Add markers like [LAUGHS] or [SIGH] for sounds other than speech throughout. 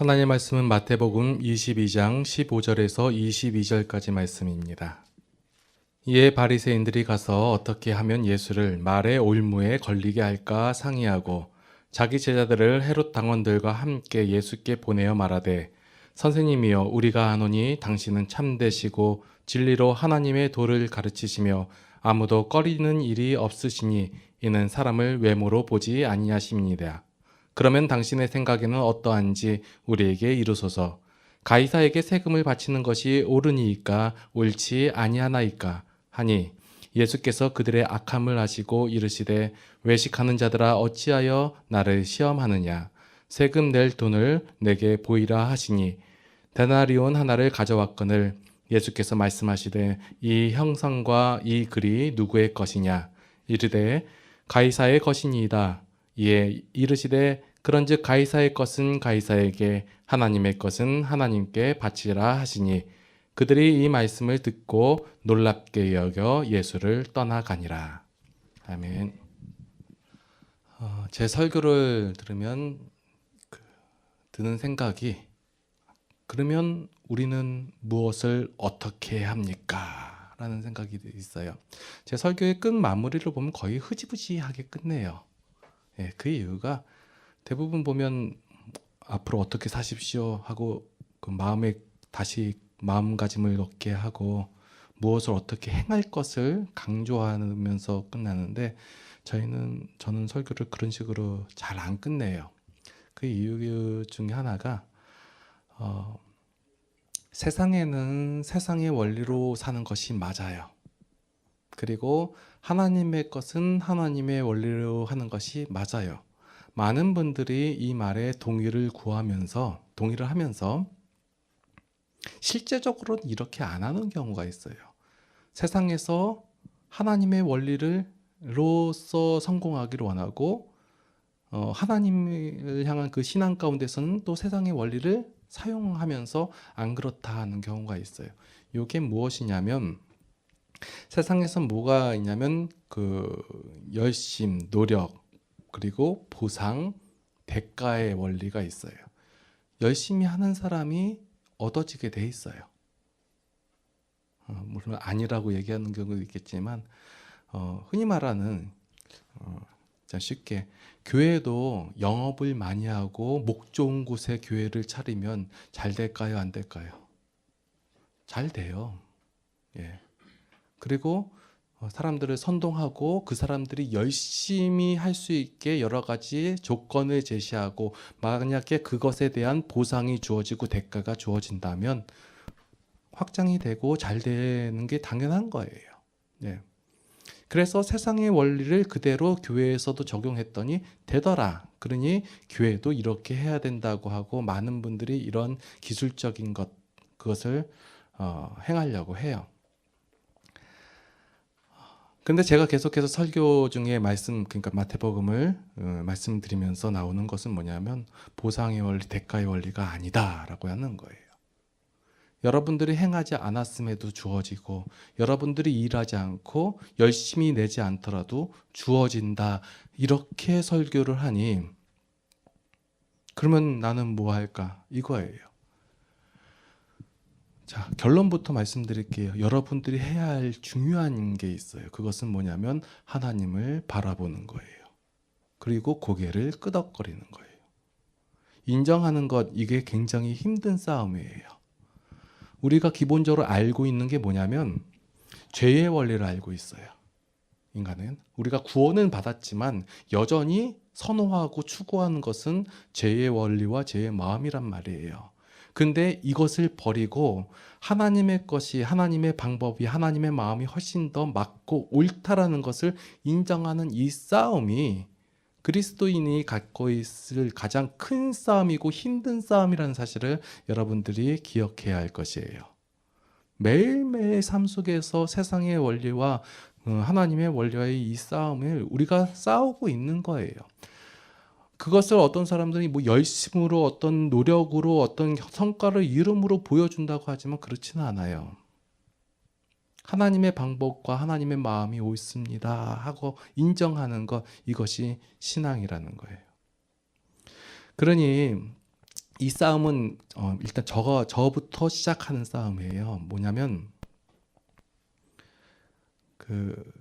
하나님의 말씀은 마태복음 22장 15절에서 22절까지 말씀입니다. 이에 바리새인들이 가서 어떻게 하면 예수를 말의 올무에 걸리게 할까 상의하고 자기 제자들을 헤롯 당원들과 함께 예수께 보내어 말하되 선생님이여 우리가 아노니 당신은 참되시고 진리로 하나님의 도를 가르치시며 아무도 꺼리는 일이 없으시니 이는 사람을 외모로 보지 아니하십니다. 그러면 당신의 생각에는 어떠한지 우리에게 이루소서. 가이사에게 세금을 바치는 것이 옳으니이까 옳지 아니하나이까 하니 예수께서 그들의 악함을 아시고 이르시되 외식하는 자들아 어찌하여 나를 시험하느냐? 세금 낼 돈을 내게 보이라 하시니 데나리온 하나를 가져왔거늘 예수께서 말씀하시되 이 형상과 이 글이 누구의 것이냐? 이르되 가이사의 것이니이다. 이에 이르시되 그런즉 가이사의 것은 가이사에게 하나님의 것은 하나님께 바치라 하시니 그들이 이 말씀을 듣고 놀랍게 여겨 예수를 떠나가니라. 아멘. 어, 제 설교를 들으면 그, 드는 생각이 그러면 우리는 무엇을 어떻게 합니까? 라는 생각이 있어요. 제 설교의 끝 마무리를 보면 거의 흐지부지하게 끝내요. 예, 그 이유가 대부분 보면 앞으로 어떻게 사십시오 하고 그 마음에 다시 마음가짐을 얻게 하고 무엇을 어떻게 행할 것을 강조하면서 끝나는데 저희는 저는 설교를 그런 식으로 잘 안 끝내요. 그 이유 중에 하나가 어, 세상에는 세상의 원리로 사는 것이 맞아요. 그리고 하나님의 것은 하나님의 원리로 하는 것이 맞아요. 많은 분들이 이 말에 동의를 구하면서 동의를 하면서 실제적으로는 이렇게 안 하는 경우가 있어요. 세상에서 하나님의 원리를로서 성공하기를 원하고 어, 하나님을 향한 그 신앙 가운데서는 또 세상의 원리를 사용하면서 안 그렇다 하는 경우가 있어요. 이게 무엇이냐면 세상에서 뭐가 있냐면 그 열심, 노력, 그리고 보상, 대가의 원리가 있어요. 열심히 하는 사람이 얻어지게 돼 있어요. 어, 물론 아니라고 얘기하는 경우도 있겠지만 어, 흔히 말하는 어, 쉽게 교회도 영업을 많이 하고 목 좋은 곳에 교회를 차리면 잘 될까요? 안 될까요? 잘 돼요. 예. 그리고 어, 사람들을 선동하고 그 사람들이 열심히 할 수 있게 여러 가지 조건을 제시하고 만약에 그것에 대한 보상이 주어지고 대가가 주어진다면 확장이 되고 잘 되는 게 당연한 거예요. 네. 그래서 세상의 원리를 그대로 교회에서도 적용했더니 되더라. 그러니 교회도 이렇게 해야 된다고 하고 많은 분들이 이런 기술적인 것 그것을 어, 행하려고 해요. 근데 제가 계속해서 설교 중에 말씀 그러니까 마태복음을 어, 말씀드리면서 나오는 것은 뭐냐면 보상의 원리, 대가의 원리가 아니다라고 하는 거예요. 여러분들이 행하지 않았음에도 주어지고 여러분들이 일하지 않고 열심히 내지 않더라도 주어진다. 이렇게 설교를 하니 그러면 나는 뭐 할까? 이거예요. 자, 결론부터 말씀드릴게요. 여러분들이 해야 할 중요한 게 있어요. 그것은 뭐냐면 하나님을 바라보는 거예요. 그리고 고개를 끄덕거리는 거예요. 인정하는 것, 이게 굉장히 힘든 싸움이에요. 우리가 기본적으로 알고 있는 게 뭐냐면 죄의 원리를 알고 있어요. 인간은 우리가 구원은 받았지만 여전히 선호하고 추구하는 것은 죄의 원리와 죄의 마음이란 말이에요. 근데 이것을 버리고 하나님의 것이 하나님의 방법이 하나님의 마음이 훨씬 더 맞고 옳다라는 것을 인정하는 이 싸움이 그리스도인이 갖고 있을 가장 큰 싸움이고 힘든 싸움이라는 사실을 여러분들이 기억해야 할 것이에요. 매일매일 삶 속에서 세상의 원리와 어, 하나님의 원리와의 이 싸움을 우리가 싸우고 있는 거예요. 그것을 어떤 사람들이 뭐 열심으로 어떤 노력으로 어떤 성과를 이름으로 보여준다고 하지만 그렇지는 않아요. 하나님의 방법과 하나님의 마음이 옳습니다 하고 인정하는 것 이것이 신앙이라는 거예요. 그러니 이 싸움은 어, 일단 저거 저부터 시작하는 싸움이에요. 뭐냐면 그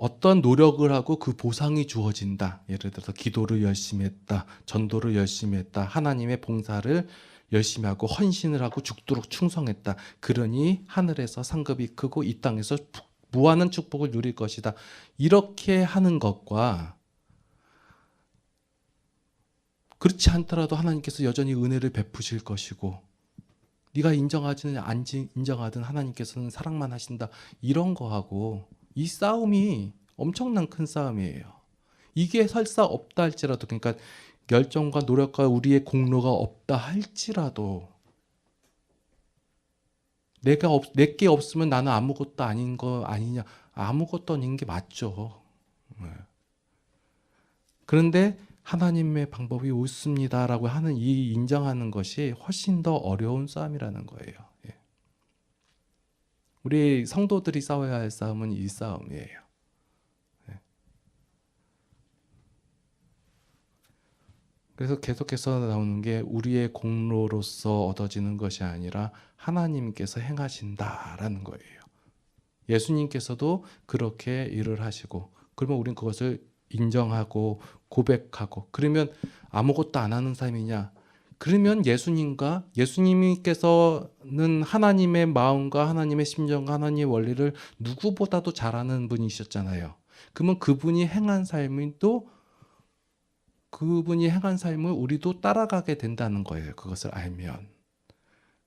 어떤 노력을 하고 그 보상이 주어진다. 예를 들어서 기도를 열심히 했다. 전도를 열심히 했다. 하나님의 봉사를 열심히 하고 헌신을 하고 죽도록 충성했다. 그러니 하늘에서 상급이 크고 이 땅에서 부- 무한한 축복을 누릴 것이다. 이렇게 하는 것과 그렇지 않더라도 하나님께서 여전히 은혜를 베푸실 것이고 네가 인정하지는 안 지- 인정하든 하나님께서는 사랑만 하신다. 이런 거하고 이 싸움이 엄청난 큰 싸움이에요. 이게 설사 없다 할지라도 그러니까 열정과 노력과 우리의 공로가 없다 할지라도 내가 없, 내게 없으면 나는 아무것도 아닌 거 아니냐 아무것도 아닌 게 맞죠. 네. 그런데 하나님의 방법이 옳습니다라고 하는 이 인정하는 것이 훨씬 더 어려운 싸움이라는 거예요. 예. 우리 성도들이 싸워야 할 싸움은 이 싸움이에요. 예. 그래서 계속해서 나오는 게 우리의 공로로서 얻어지는 것이 아니라 하나님께서 행하신다라는 거예요. 예수님께서도 그렇게 일을 하시고 그러면 우리는 그것을 인정하고 고백하고 그러면 아무것도 안 하는 삶이냐? 그러면 예수님과 예수님께서는 하나님의 마음과 하나님의 심정과 하나님의 원리를 누구보다도 잘 아는 분이셨잖아요. 그러면 그분이 행한 삶이 또 그분이 행한 삶을 우리도 따라가게 된다는 거예요. 그것을 알면.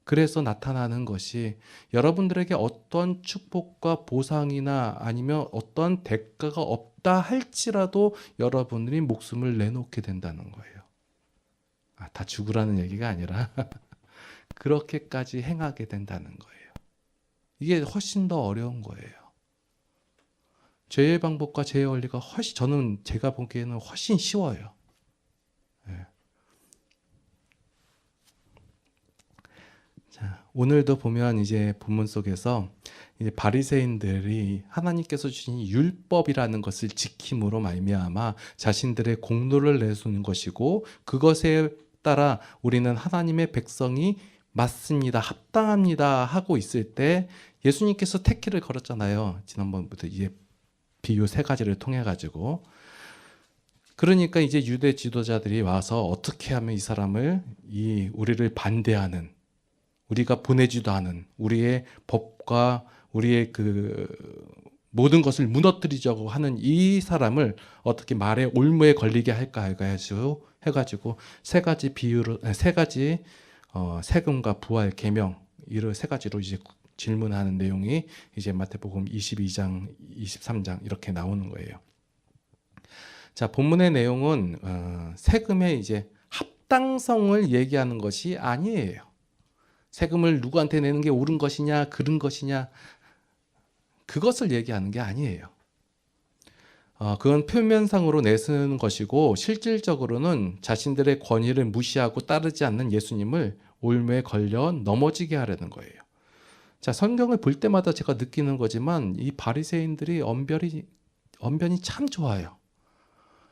그래서 나타나는 것이 여러분들에게 어떤 축복과 보상이나 아니면 어떤 대가가 없다 할지라도 여러분들이 목숨을 내놓게 된다는 거예요. 아, 다 죽으라는 얘기가 아니라 [LAUGHS] 그렇게까지 행하게 된다는 거예요. 이게 훨씬 더 어려운 거예요. 죄의 방법과 죄의 원리가 훨씬 저는 제가 보기에는 훨씬 쉬워요. 예. 자, 오늘도 보면 이제 본문 속에서 이제 바리새인들이 하나님께서 주신 율법이라는 것을 지킴으로 말미암아 자신들의 공로를 내세우는 것이고 그것에 따라 우리는 하나님의 백성이 맞습니다, 합당합니다 하고 있을 때 예수님께서 택기를 걸었잖아요. 지난번부터 이제 비유 세 가지를 통해 가지고 그러니까 이제 유대 지도자들이 와서 어떻게 하면 이 사람을 이 우리를 반대하는 우리가 보내지도 않은 우리의 법과 우리의 그 모든 것을 무너뜨리자고 하는 이 사람을 어떻게 말의 올무에 걸리게 할까 해가지고 해가지고 세 가지 아니, 세 가지 어, 세금과 부활 계명 이런 세 가지로 이제 질문하는 내용이 이제 마태복음 22장 23장 이렇게 나오는 거예요. 자 본문의 내용은 어, 세금의 이제 합당성을 얘기하는 것이 아니에요. 세금을 누구한테 내는 게 옳은 것이냐, 그른 것이냐, 그것을 얘기하는 게 아니에요. 어, 그건 표면상으로 내세우는 것이고, 실질적으로는 자신들의 권위를 무시하고 따르지 않는 예수님을 올무에 걸려 넘어지게 하려는 거예요. 자, 성경을 볼 때마다 제가 느끼는 거지만, 이 바리새인들이 언변이, 언변이 참 좋아요.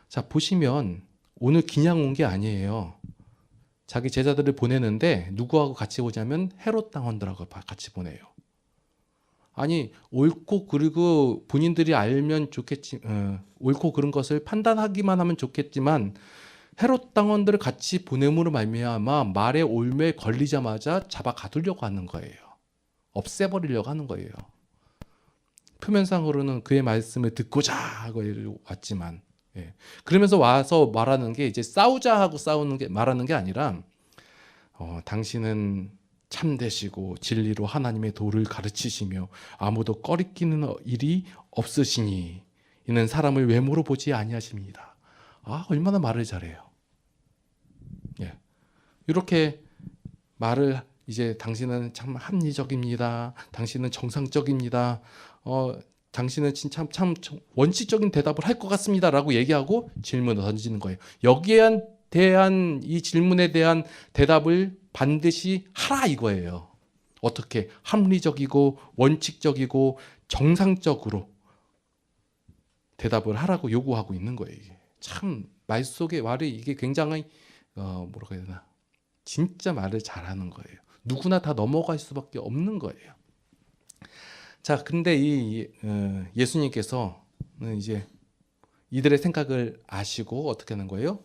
자, 보시면, 오늘 그냥 온 게 아니에요. 자기 제자들을 보내는데 누구하고 같이 오냐면 헤롯 당원들하고 같이 보내요. 아니 옳고 그리고 본인들이 알면 좋겠지 어, 옳고 그른 것을 판단하기만 하면 좋겠지만 헤롯 당원들을 같이 보냄으로 말미암아 말의 올매에 걸리자마자 잡아 가두려고 하는 거예요. 없애버리려고 하는 거예요. 표면상으로는 그의 말씀을 듣고자 하고 왔지만 예. 그러면서 와서 말하는 게 이제 싸우자 하고 싸우는 게 말하는 게 아니라 어, 당신은 참되시고 진리로 하나님의 도를 가르치시며 아무도 꺼리끼는 일이 없으시니 이는 사람을 외모로 보지 아니하십니다. 아 얼마나 말을 잘해요. 예. 이렇게 말을 이제 당신은 참 합리적입니다. 당신은 정상적입니다. 어, 당신은 참, 참 원칙적인 대답을 할 것 같습니다라고 얘기하고 질문을 던지는 거예요. 여기에 대한 이 질문에 대한 대답을 반드시 하라 이거예요. 어떻게 합리적이고 원칙적이고 정상적으로 대답을 하라고 요구하고 있는 거예요. 참말 속에 말이 이게 굉장히 어, 뭐라고 해야 되나 진짜 말을 잘하는 거예요. 누구나 다 넘어갈 수밖에 없는 거예요. 자, 근데 이 어, 예수님께서는 이제 이들의 생각을 아시고 어떻게 하는 거예요?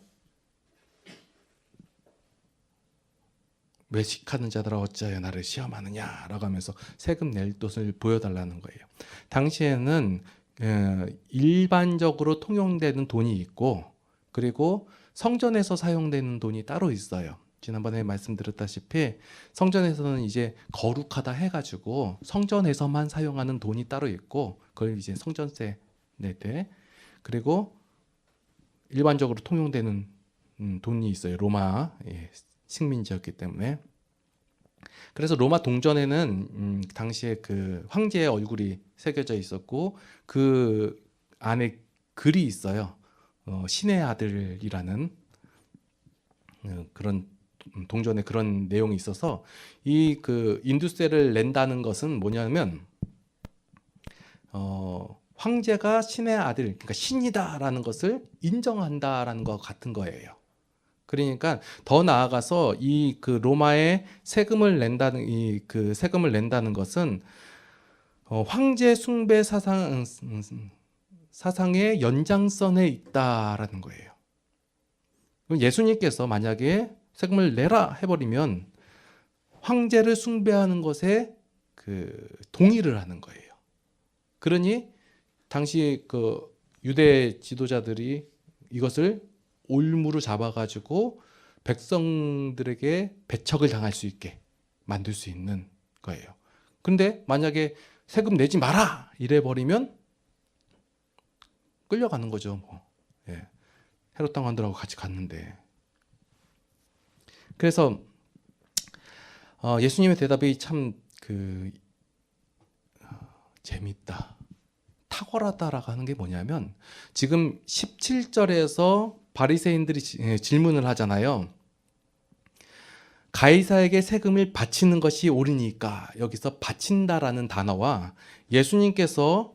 외식하는 자들아 어찌하여 나를 시험하느냐라고 하면서 세금 낼 것을 보여달라는 거예요. 당시에는 어, 일반적으로 통용되는 돈이 있고 그리고 성전에서 사용되는 돈이 따로 있어요. 지난번에 말씀드렸다시피 성전에서는 이제 거룩하다 해가지고 성전에서만 사용하는 돈이 따로 있고 그걸 이제 성전세 낼때 그리고 일반적으로 통용되는 음, 돈이 있어요. 로마 예, 식민지였기 때문에 그래서 로마 동전에는 음, 당시에 그 황제의 얼굴이 새겨져 있었고 그 안에 글이 있어요. 어, 신의 아들이라는 어, 그런 음, 동전에 그런 내용이 있어서 이 그 인두세를 낸다는 것은 뭐냐면 어, 황제가 신의 아들, 그러니까 신이다라는 것을 인정한다라는 것 같은 거예요. 그러니까 더 나아가서 이 그 로마에 세금을 낸다는 이 그 세금을 낸다는 것은 어, 황제 숭배 사상 음, 음, 사상의 연장선에 있다라는 거예요. 예수님께서 만약에 세금을 내라 해버리면 황제를 숭배하는 것에 그 동의를 하는 거예요. 그러니 당시 그 유대 지도자들이 이것을 올무로 잡아가지고 백성들에게 배척을 당할 수 있게 만들 수 있는 거예요. 근데 만약에 세금 내지 마라 이래 버리면 끌려가는 거죠. 뭐. 예. 헤롯 당원들하고 같이 갔는데. 그래서 어, 예수님의 대답이 참그 재밌다. 탁월하다라고 하는 게 뭐냐면 지금 17절에서 바리새인들이 지- 예, 질문을 하잖아요. 가이사에게 세금을 바치는 것이 옳으니까 여기서 바친다라는 단어와 예수님께서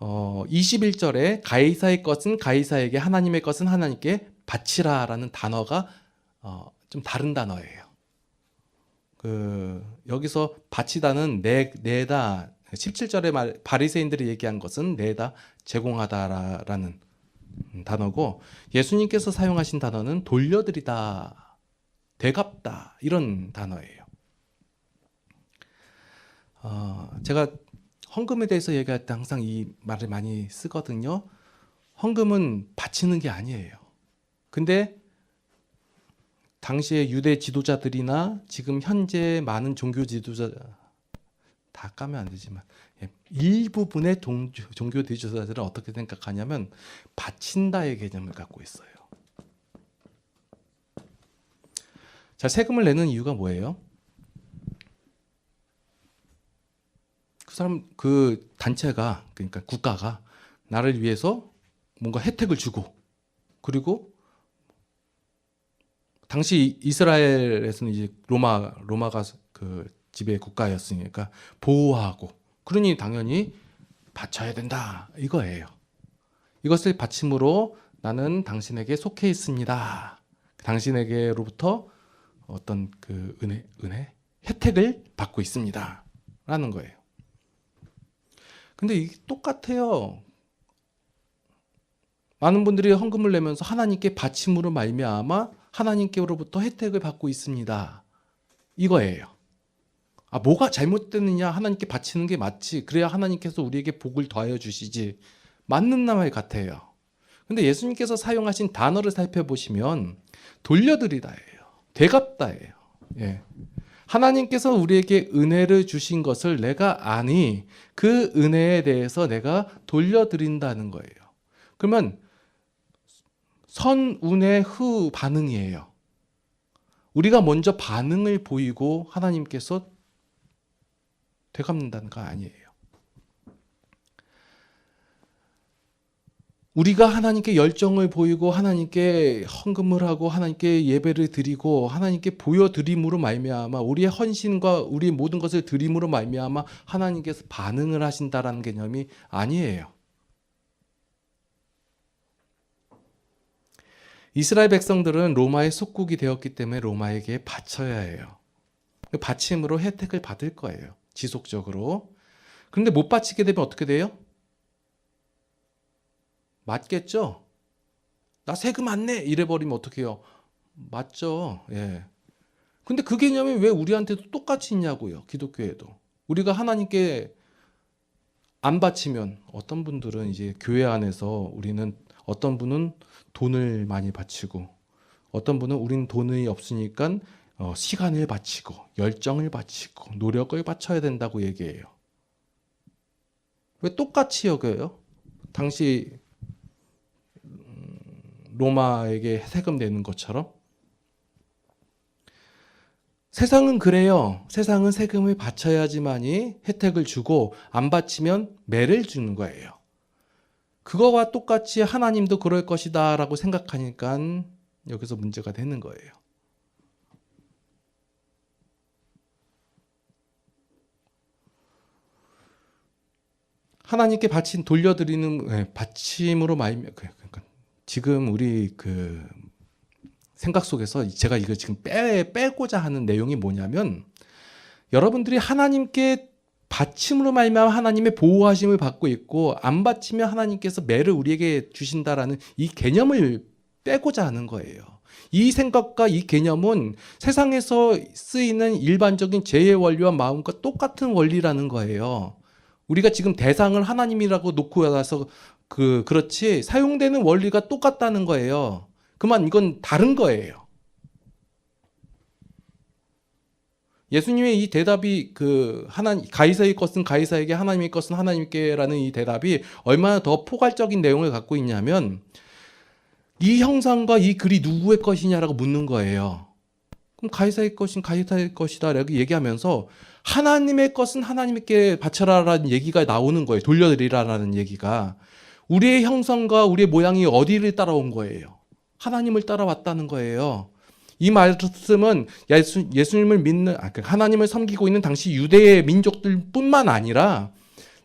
어, 21절에 가이사의 것은 가이사에게 하나님의 것은 하나님께 바치라라는 단어가 어, 좀 다른 단어예요. 그 여기서 바치다는 내 내다 17절에 말 바리새인들이 얘기한 것은 내다 제공하다라는 단어고 예수님께서 사용하신 단어는 돌려드리다 되갚다 이런 단어예요. 어, 제가 헌금에 대해서 얘기할 때 항상 이 말을 많이 쓰거든요. 헌금은 바치는 게 아니에요. 근데 당시의 유대 지도자들이나 지금 현재 많은 종교 지도자 다 까면 안 되지만 예, 일부분의 종교, 지도자들은 어떻게 생각하냐면 바친다의 개념을 갖고 있어요. 자, 세금을 내는 이유가 뭐예요? 그 사람 그 단체가 그러니까 국가가 나를 위해서 뭔가 혜택을 주고 그리고 당시 이스라엘에서는 이제 로마 로마가 그 지배 국가였으니까 보호하고 그러니 당연히 바쳐야 된다 이거예요. 이것을 바침으로 나는 당신에게 속해 있습니다. 당신에게로부터 어떤 그 은혜 은혜 혜택을 받고 있습니다 라는 거예요. 근데 이게 똑같아요. 많은 분들이 헌금을 내면서 하나님께 바침으로 말미암아 하나님께로부터 혜택을 받고 있습니다. 이거예요. 아, 뭐가 잘못됐느냐? 하나님께 바치는 게 맞지. 그래야 하나님께서 우리에게 복을 더하여 주시지. 맞는 말 같아요. 근데 예수님께서 사용하신 단어를 살펴보시면 돌려드리다예요. 되갚다예요. 예. 하나님께서 우리에게 은혜를 주신 것을 내가 아니 그 은혜에 대해서 내가 돌려드린다는 거예요. 그러면 선운의 후 반응이에요. 우리가 먼저 반응을 보이고 하나님께서 되갚는다는 거 아니에요. 우리가 하나님께 열정을 보이고 하나님께 헌금을 하고 하나님께 예배를 드리고 하나님께 보여드림으로 말미암아 우리의 헌신과 우리 모든 것을 드림으로 말미암아 하나님께서 반응을 하신다라는 개념이 아니에요. 이스라엘 백성들은 로마의 속국이 되었기 때문에 로마에게 바쳐야 해요. 그 바침으로 혜택을 받을 거예요. 지속적으로. 그런데 못 바치게 되면 어떻게 돼요? 맞겠죠? 나 세금 안 내! 이래버리면 어떻게 해요? 맞죠. 예. 근데 그 개념이 왜 우리한테도 똑같이 있냐고요. 기독교에도. 우리가 하나님께 안 바치면 어떤 분들은 이제 교회 안에서 우리는 어떤 분은 돈을 많이 바치고 어떤 분은 우린 돈이 없으니까 어, 시간을 바치고 열정을 바치고 노력을 바쳐야 된다고 얘기해요. 왜 똑같이 여겨요? 당시 음, 로마에게 세금 내는 것처럼 세상은 그래요. 세상은 세금을 바쳐야지만이 혜택을 주고 안 바치면 매를 주는 거예요. 그거와 똑같이 하나님도 그럴 것이다라고 생각하니까 여기서 문제가 되는 거예요. 하나님께 바친 돌려드리는 예, 바침으로 말미 그러니까 지금 우리 그 생각 속에서 제가 이거 지금 빼 빼고자 하는 내용이 뭐냐면 여러분들이 하나님께 바침으로 말미암아 하나님의 보호하심을 받고 있고 안 바치면 하나님께서 매를 우리에게 주신다라는 이 개념을 빼고자 하는 거예요. 이 생각과 이 개념은 세상에서 쓰이는 일반적인 재해 원리와 마음과 똑같은 원리라는 거예요. 우리가 지금 대상을 하나님이라고 놓고 나서 그 그렇지 사용되는 원리가 똑같다는 거예요. 그만 이건 다른 거예요. 예수님의 이 대답이 그 하나 가이사의 것은 가이사에게 하나님의 것은 하나님께라는 이 대답이 얼마나 더 포괄적인 내용을 갖고 있냐면 이 형상과 이 글이 누구의 것이냐라고 묻는 거예요. 그럼 가이사의 것은 가이사의 것이다 라고 얘기하면서 하나님의 것은 하나님께 바쳐라라는 얘기가 나오는 거예요. 돌려드리라라는 얘기가 우리의 형상과 우리의 모양이 어디를 따라온 거예요? 하나님을 따라왔다는 거예요. 이 말씀은 예수, 예수님을 믿는 아, 그 하나님을 섬기고 있는 당시 유대의 민족들 뿐만 아니라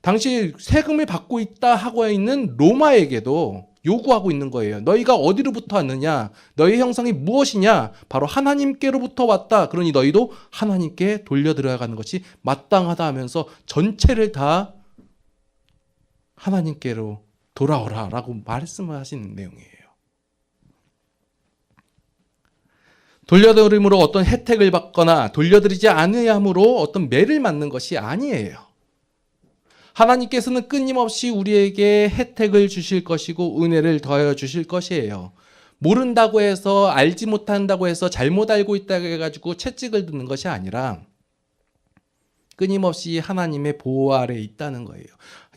당시 세금을 받고 있다 하고 있는 로마에게도 요구하고 있는 거예요. 너희가 어디로부터 왔느냐? 너희 형상이 무엇이냐? 바로 하나님께로부터 왔다. 그러니 너희도 하나님께 하는 것이 마땅하다 하면서 전체를 다 하나님께로 돌아오라 라고 말씀을 하시는 내용이에요. 돌려드림으로 어떤 혜택을 받거나 돌려드리지 않으함으로 어떤 매를 맞는 것이 아니에요. 하나님께서는 끊임없이 우리에게 혜택을 주실 것이고 은혜를 더하여 주실 것이에요. 모른다고 해서 알지 못한다고 해서 잘못 알고 있다고 해가지고 채찍을 듣는 것이 아니라 끊임없이 하나님의 보호 아래 있다는 거예요.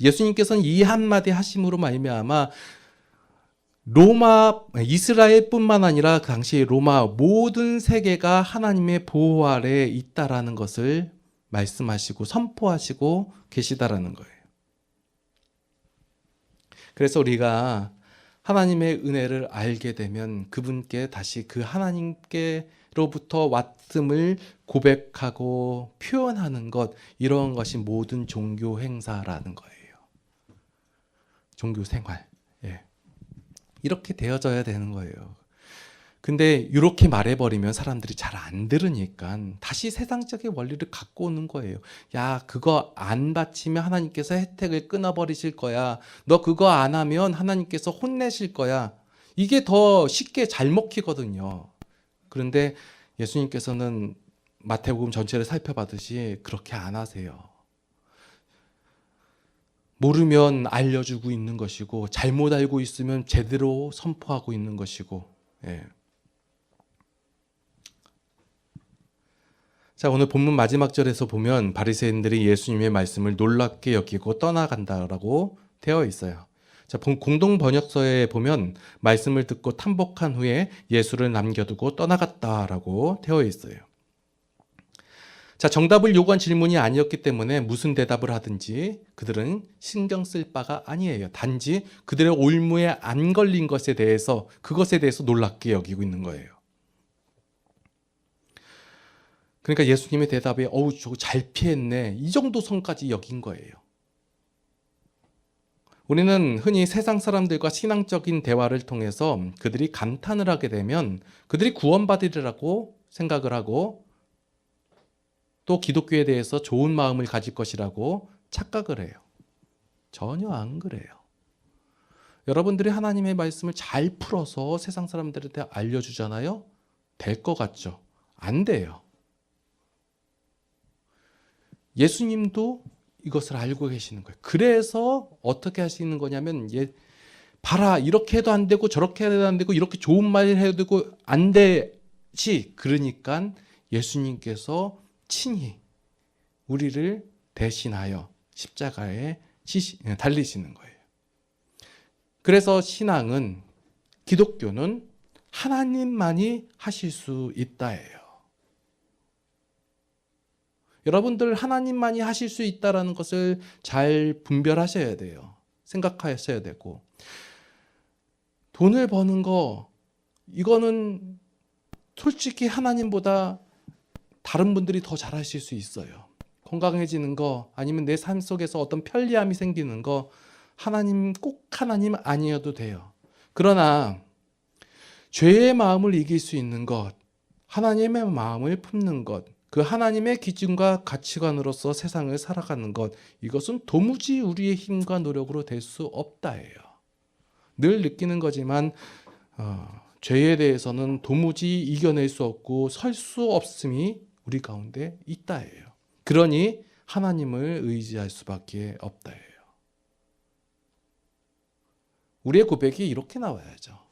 예수님께서는 이 한마디 하심으로 말미암아 로마 이스라엘뿐만 아니라 그 당시 로마 모든 세계가 하나님의 보호 아래 있다라는 것을 말씀하시고 선포하시고 계시다라는 거예요. 그래서 우리가 하나님의 은혜를 알게 되면 그분께 다시 그 하나님께로부터 왔음을 고백하고 표현하는 것 이런 것이 모든 종교 행사라는 거예요. 종교 생활. 예. 이렇게 되어져야 되는 거예요. 근데 이렇게 말해버리면 사람들이 잘 안 들으니까 다시 세상적인 원리를 갖고 오는 거예요. 야, 그거 안 바치면 하나님께서 혜택을 끊어버리실 거야. 너 그거 안 하면 하나님께서 혼내실 거야. 이게 더 쉽게 잘 먹히거든요. 그런데 예수님께서는 마태복음 전체를 살펴봤듯이 그렇게 안 하세요. 모르면 알려주고 있는 것이고 잘못 알고 있으면 제대로 선포하고 있는 것이고 예. 자 오늘 본문 마지막 절에서 보면 바리새인들이 예수님의 말씀을 놀랍게 여기고 떠나간다라고 되어 있어요. 자 공동 번역서에 보면 말씀을 듣고 탐복한 후에 예수를 남겨두고 떠나갔다라고 되어 있어요. 자, 정답을 요구한 질문이 아니었기 때문에 무슨 대답을 하든지 그들은 신경 쓸 바가 아니에요. 단지 그들의 올무에 안 걸린 것에 대해서 그것에 대해서 놀랍게 여기고 있는 거예요. 그러니까 예수님의 대답에 어우 저거 잘 피했네 이 정도 선까지 여긴 거예요. 우리는 흔히 세상 사람들과 신앙적인 대화를 통해서 그들이 감탄을 하게 되면 그들이 구원받으리라고 생각을 하고 또 기독교에 대해서 좋은 마음을 가질 것이라고 착각을 해요. 전혀 안 그래요. 여러분들이 하나님의 말씀을 잘 풀어서 세상 사람들한테 알려주잖아요? 될 것 같죠? 안 돼요. 예수님도 이것을 알고 계시는 거예요. 그래서 어떻게 하시는 거냐면, 예, 봐라, 이렇게 해도 안 되고, 저렇게 해도 안 되고, 이렇게 좋은 말을 해도 되고, 안 되지. 그러니까 예수님께서 친히 우리를 대신하여 십자가에 지시, 달리시는 거예요. 그래서 신앙은 기독교는 하나님만이 하실 수 있다예요. 여러분들 하나님만이 하실 수 있다라는 것을 잘 분별하셔야 돼요. 생각하셔야 되고 돈을 버는 거 이거는 솔직히 하나님보다 다른 분들이 더 잘하실 수 있어요. 건강해지는 거 아니면 내 삶 속에서 어떤 편리함이 생기는 거 하나님 꼭 하나님 아니어도 돼요. 그러나 죄의 마음을 이길 수 있는 것, 하나님의 마음을 품는 것, 그 하나님의 기준과 가치관으로서 세상을 살아가는 것, 이것은 도무지 우리의 힘과 노력으로 될 수 없다예요. 늘 느끼는 거지만 어, 죄에 대해서는 도무지 이겨낼 수 없고 설 수 없음이 우리 가운데 있다예요. 그러니 하나님을 의지할 수밖에 없다예요. 우리의 고백이 이렇게 나와야죠.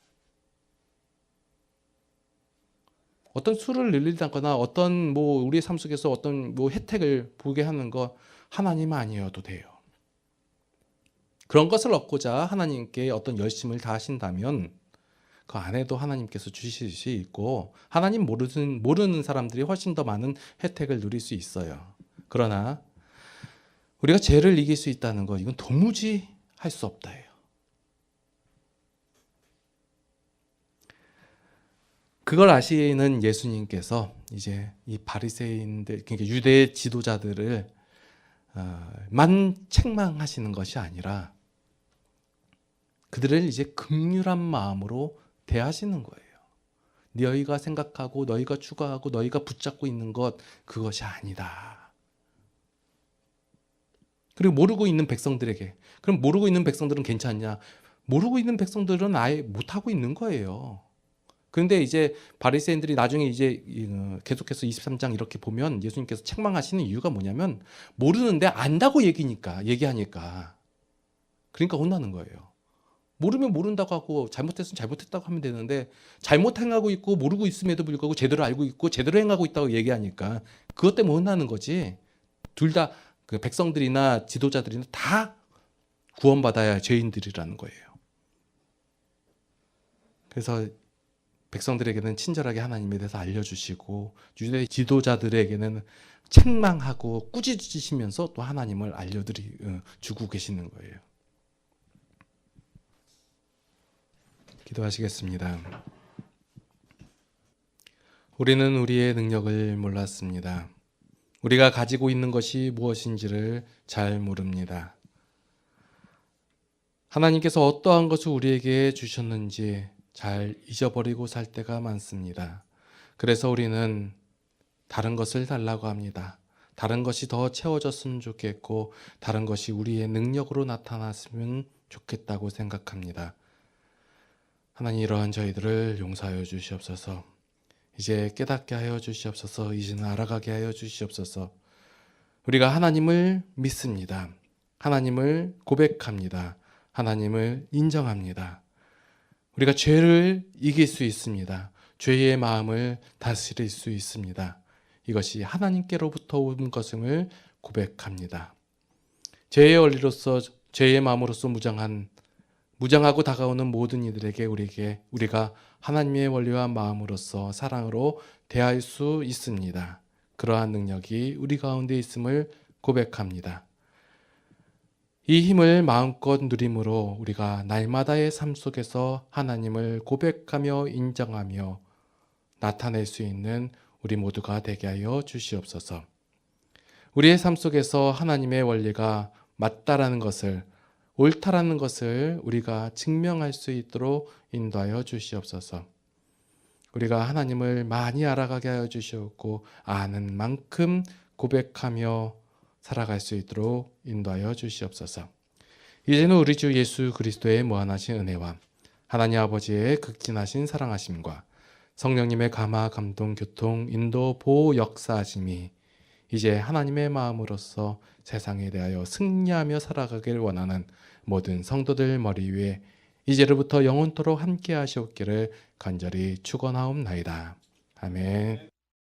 어떤 수를 늘린다거나 어떤 뭐 우리의 삶 속에서 어떤 뭐 혜택을 보게 하는 거 하나님 아니어도 돼요. 그런 것을 얻고자 하나님께 어떤 열심을 다하신다면 그 안에도 하나님께서 주실 수 있고 하나님 모르는 모르는 사람들이 훨씬 더 많은 혜택을 누릴 수 있어요. 그러나 우리가 죄를 이길 수 있다는 거 이건 도무지 할 수 없다예요. 그걸 아시는 예수님께서 이제 이 바리새인들 그러니까 유대 지도자들을 어, 만 책망하시는 것이 아니라 그들을 이제 극률한 마음으로 대하시는 거예요. 너희가 생각하고 너희가 추구하고 너희가 붙잡고 있는 것 그것이 아니다. 그리고 모르고 있는 백성들에게 그럼 모르고 있는 백성들은 괜찮냐? 모르고 있는 백성들은 아예 못 하고 있는 거예요. 그런데 이제 바리새인들이 나중에 이제 어, 계속해서 23장 이렇게 보면 예수님께서 책망하시는 이유가 뭐냐면 모르는데 안다고 얘기니까 얘기하니까 그러니까 혼나는 거예요. 모르면 모른다고 하고 잘못했으면 잘못했다고 하면 되는데 잘못 행하고 있고 모르고 있음에도 불구하고 제대로 알고 있고 제대로 행하고 있다고 얘기하니까 그것 때문에 혼나는 거지. 둘 다 그 백성들이나 지도자들이나 다 구원받아야 할 죄인들이라는 거예요. 그래서 백성들에게는 친절하게 하나님에 대해서 알려주시고 유대 지도자들에게는 책망하고 꾸짖으시면서 또 하나님을 알려드리 어, 주고 계시는 거예요. 기도하시겠습니다. 우리는 우리의 능력을 몰랐습니다. 우리가 가지고 있는 것이 무엇인지를 잘 모릅니다. 하나님께서 어떠한 것을 우리에게 주셨는지 잘 잊어버리고 살 때가 많습니다. 그래서 우리는 다른 것을 달라고 합니다. 다른 것이 더 채워졌으면 좋겠고, 다른 것이 우리의 능력으로 나타났으면 좋겠다고 생각합니다. 하나님 이러한 저희들을 용서하여 주시옵소서. 이제 깨닫게 하여 주시옵소서. 이제는 알아가게 하여 주시옵소서. 우리가 하나님을 믿습니다. 하나님을 고백합니다. 하나님을 인정합니다. 우리가 죄를 이길 수 있습니다. 죄의 마음을 다스릴 수 있습니다. 이것이 하나님께로부터 온 것임을 고백합니다. 죄의 원리로서 죄의 마음으로서 무장한 무장하고 다가오는 모든 이들에게 우리에게 우리가 하나님의 원리와 마음으로서 사랑으로 대할 수 있습니다. 그러한 능력이 우리 가운데 있음을 고백합니다. 이 힘을 마음껏 누림으로 우리가 날마다의 삶 속에서 하나님을 고백하며 인정하며 나타낼 수 있는 우리 모두가 되게 하여 주시옵소서. 우리의 삶 속에서 하나님의 원리가 맞다라는 것을 옳다라는 것을 우리가 증명할 수 있도록 인도하여 주시옵소서. 우리가 하나님을 많이 알아가게 하여 주시옵고 아는 만큼 고백하며 살아갈 수 있도록 인도하여 주시옵소서. 이제는 우리 주 예수 그리스도의 무한하신 은혜와 하나님 아버지의 극진하신 사랑하심과 성령님의 감화 감동 교통 인도 보호 역사하심이 이제 하나님의 마음으로서 세상에 대하여 승리하며 살아가길 원하는 모든 성도들 머리 위에 이제로부터 영원토록 함께 하시옵기를 간절히 축원하옵나이다. 아멘.